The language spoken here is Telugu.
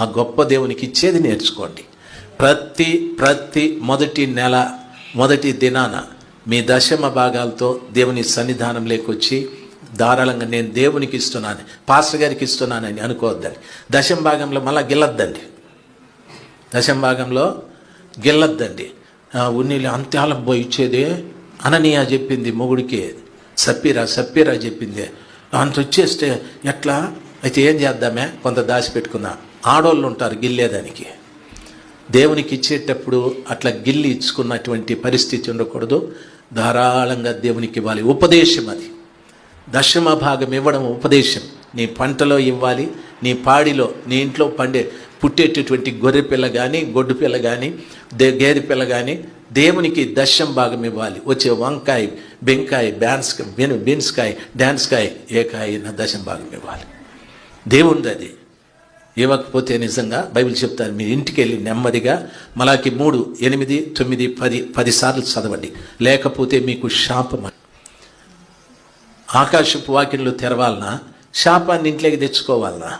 ఆ గొప్ప దేవునికి ఇచ్చేది నేర్చుకోండి. ప్రతి ప్రతి మొదటి నెల మొదటి దినాన మీ దశమ భాగాలతో దేవుని సన్నిధానం లేకొచ్చి ధారాళంగా నేను దేవునికి ఇస్తున్నాను పాస్టర్ గారికి ఇస్తున్నానని అనుకోవద్దండి. దశమ భాగంలో మళ్ళా గిల్లద్దండి దశమ భాగంలో గిల్లద్దండి ఉన్నీళ్ళు అంత్యాలం పోయి ఇచ్చేదే అననీయ చెప్పింది మొగుడికి. సప్పీరా సప్పీరా చెప్పింది. అంత వచ్చేస్తే ఎట్లా? అయితే ఏం చేద్దామే? కొంత దాచి దాచిపెట్టుకుందాం. ఆడోళ్ళు ఉంటారు గిల్లేదానికి దేవునికి ఇచ్చేటప్పుడు అట్లా గిల్లి ఇచ్చుకున్నటువంటి పరిస్థితి ఉండకూడదు. ధారాళంగా దేవునికి ఇవ్వాలి. ఉపదేశం అది. దశమ భాగం ఇవ్వడం ఉపదేశం. నీ పంటలో ఇవ్వాలి నీ పాడిలో నీ ఇంట్లో పండే పుట్టేటటువంటి గొర్రె పిల్ల కానీ గొడ్డు పిల్ల కానీ దే గేదె పిల్ల కానీ దేవునికి దశం భాగం ఇవ్వాలి. వచ్చే వంకాయ బెంకాయ బ్యాన్స్ బీన్స్కాయ డాన్స్కాయ ఏకాయ నా దశం భాగం ఇవ్వాలి. దేవుంది అది. ఇవ్వకపోతే నిజంగా బైబిల్ చెప్తారు మీ ఇంటికి వెళ్ళి నెమ్మదిగా మలాకి మూడు ఎనిమిది తొమ్మిది పది పది సార్లు చదవండి. లేకపోతే మీకు శాపం ఆకాశపు వాకిన్లు తెరవాలనా? శాపాన్ని ఇంట్లోకి తెచ్చుకోవాలనా?